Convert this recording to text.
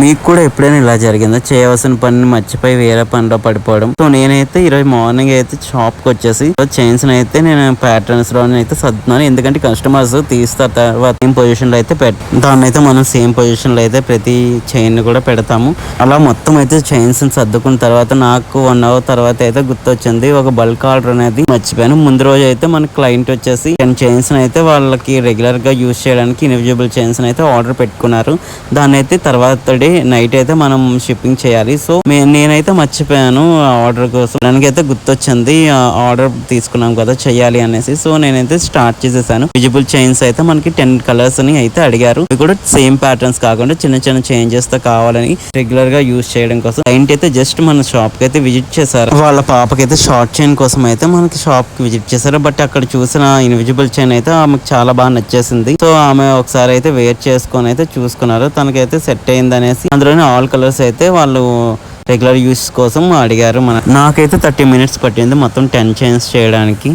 మీకు కూడా ఎప్పుడైనా ఇలా జరిగిందా? చేయవలసిన పనిని మర్చిపోయి వేరే పనిలో పడిపోవడం. సో నేనైతే ఈరోజు మార్నింగ్ అయితే షాప్కి వచ్చేసి చైన్స్ అయితే నేను ప్యాటర్న్స్లో అయితే సర్దుతున్నాను. ఎందుకంటే కస్టమర్స్ తీస్తారు తర్వాత సేమ్ పొజిషన్లో అయితే పెట్ దాన్ని అయితే మనం సేమ్ పొజిషన్లో అయితే ప్రతి చైన్ కూడా పెడతాము. అలా మొత్తం అయితే చైన్స్ సర్దుకున్న తర్వాత నాకు వన్ అవర్ తర్వాత అయితే గుర్తొచ్చింది. ఒక బల్క్ ఆర్డర్ అనేది మర్చిపోయాను. ముందు రోజు అయితే మన క్లయింట్ వచ్చేసి టెన్ చైన్స్ అయితే వాళ్ళకి రెగ్యులర్గా యూజ్ చేయడానికి ఇన్విజిబుల్ చైన్స్ అయితే ఆర్డర్ పెట్టుకున్నారు. దాన్ని అయితే తర్వాత డే నైట్ అయితే మనం షిప్పింగ్ చేయాలి. సో నేనైతే మర్చిపోయాను ఆర్డర్ కోసం. దానికైతే గుర్తొచ్చింది ఆర్డర్ తీసుకున్నాం కదా చేయాలి అనేసి. సో నేనైతే స్టార్ట్ చేసేసాను. విజిబుల్ చైన్స్ అయితే మనకి టెన్ కలర్స్ అని అయితే అడిగారు. ఇవి కూడా సేమ్ ప్యాటర్న్స్ కాకుండా చిన్న చిన్న చేంజెస్తో కావాలని రెగ్యులర్గా యూజ్ చేయడం కోసం. క్లైంట్ అయితే జస్ట్ మన షాప్కి అయితే విజిట్ చేశారు. వాళ్ళ పాపకైతే షార్ట్ చైన్ కోసం అయితే మనకి షాప్కి విజిట్ చేశారు. బట్ అక్కడ చూసిన ఇన్విజిబుల్ చైన్ అయితే ఆమెకు చాలా బాగా నచ్చేసింది. సో ఆమె ఒకసారి అయితే వేర్ చేసుకొని అయితే చూసుకున్నారు. తనకైతే సెట్ అయింది అనేసి అందులోనే ఆల్ కలర్స్ అయితే వాళ్ళు రెగ్యులర్ యూస్ కోసం అడిగారు మన నాకైతే థర్టీ మినిట్స్ పట్టింది. మొత్తం టెన్ చైన్స్ చేయడానికి.